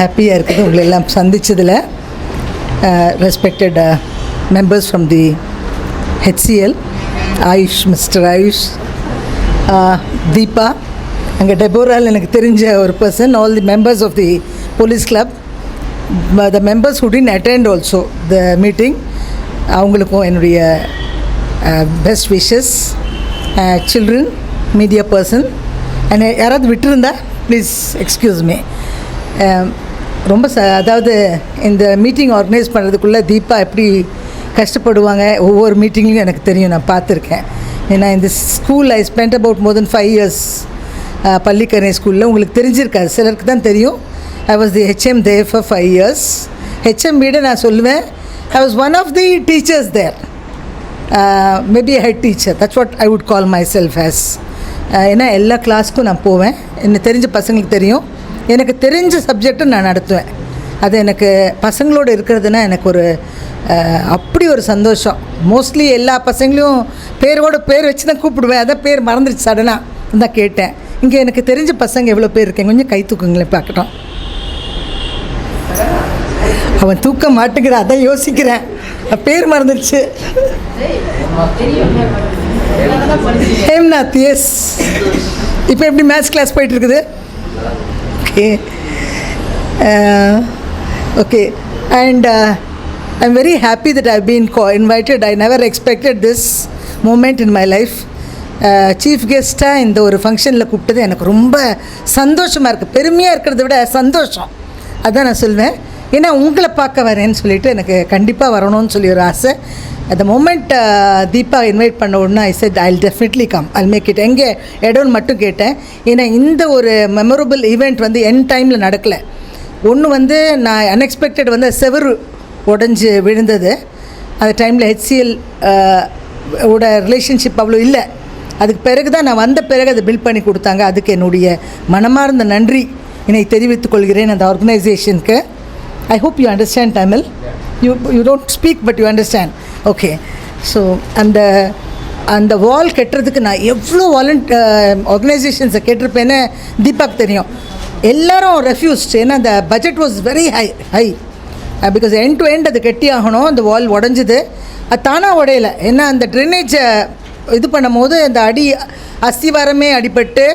ஹாப்பியாக இருக்குது. உங்களை எல்லாம் சந்தித்ததில் respected members from the HCL Ayush mister Ayush Deepa அங்கே டெபோரால் எனக்கு தெரிஞ்ச ஒரு person all the members of the police club the members உடின் attend also the meeting அவங்களுக்கும் என்னுடைய best wishes children media person and யாராவது விட்டுருந்தா ப்ளீஸ் எக்ஸ்கியூஸ் மீ ரொம்ப ச அதாவது இந்த மீட்டிங் ஆர்கனைஸ் பண்ணுறதுக்குள்ளே தீபா எப்படி கஷ்டப்படுவாங்க? ஒவ்வொரு மீட்டிங்லையும் எனக்கு தெரியும் நான் பார்த்துருக்கேன். ஏன்னா இந்த school I spend about more then five years Pallikaranai ஸ்கூலில் உங்களுக்கு தெரிஞ்சிருக்காது. சிலருக்கு தான் தெரியும். I was the HM there for five years HM வீட நான் சொல்லுவேன். I was one of the teachers there maybe head teacher that's what I would call myself has ஏன்னா எல்லா கிளாஸ்க்கும் நான் போவேன். எனக்கு தெரிஞ்ச பசங்களுக்கு தெரியும். எனக்கு தெரிஞ்ச சப்ஜெக்டை நான் நடத்துவேன். அது எனக்கு பசங்களோடு இருக்கிறதுனா எனக்கு ஒரு அப்படி ஒரு சந்தோஷம். மோஸ்ட்லி எல்லா பசங்களையும் பேரோட பேர் வச்சு தான் கூப்பிடுவேன். அதான் பேர் மறந்துடுச்சு சடனாக தான் கேட்டேன். இங்கே எனக்கு தெரிஞ்ச பசங்க எவ்வளோ பேர் இருக்கேன் கொஞ்சம் கை தூக்குங்களேன் பார்க்கட்டும். அவன் தூக்க மாட்டேங்கிற அதான் யோசிக்கிறேன். பேர் மறந்துடுச்சு ஹேம்நாத் எஸ் இப்போ எப்படி மேத்ஸ் கிளாஸ் போயிட்டு இருக்குது? Okay okay and I am very happy that I been go invited I never expected this moment in my life chief கெஸ்ட்டாக இந்த ஒரு ஃபங்க்ஷனில் கூப்பிட்டது எனக்கு ரொம்ப சந்தோஷமாக இருக்குது பெருமையாக இருக்கிறத விட சந்தோஷம். அதான் நான் சொல்வேன். ஏன்னா உங்களை பார்க்க வரேன்னு சொல்லிட்டு எனக்கு கண்டிப்பாக வரணும்னு சொல்லி ஒரு ஆசை. At the moment Deepa invite பண்ண உடனே I said I definitely come I'll make it எங்கே? இடம்னு மட்டும் கேட்டேன். ஏன்னா இந்த ஒரு மெமரபிள் ஈவெண்ட் வந்து என் டைமில் நடக்கலை. ஒன்று வந்து நான் அன்எக்ஸ்பெக்டட் வந்து செவரு உடஞ்சி விழுந்தது. அந்த டைமில் ஹெச்சிஎல் uh, ஓட ரிலேஷன்ஷிப் அவ்வளோ இல்லை. அதுக்கு பிறகு தான் நான் வந்த பிறகு அதை பில்ட் பண்ணி கொடுத்தாங்க. அதுக்கு என்னுடைய மனமார்ந்த நன்றி. என்னை தெரிவித்துக் கொள்கிறேன் அந்த ஆர்கனைசேஷனுக்கு I hope you understand Tamil you you don't speak but you understand okay so அந்த அந்த வால் கட்டுறதுக்கு நான் எவ்வளோ வாலண்ட் ஆர்கனைசேஷன்ஸை கேட்டிருப்பேன்னு தீபாக் தெரியும். எல்லாரும் ரெஃப்யூஸ்ட் ஏன்னா அந்த budget was very high high because end to end அது கெட்டி ஆகணும். அந்த வால் உடஞ்சிது. அது தானாக உடையலை. ஏன்னா அந்த ட்ரைனேஜை இது பண்ணும்போது அந்த அடி அஸ்திவாரமே அடிபட்டு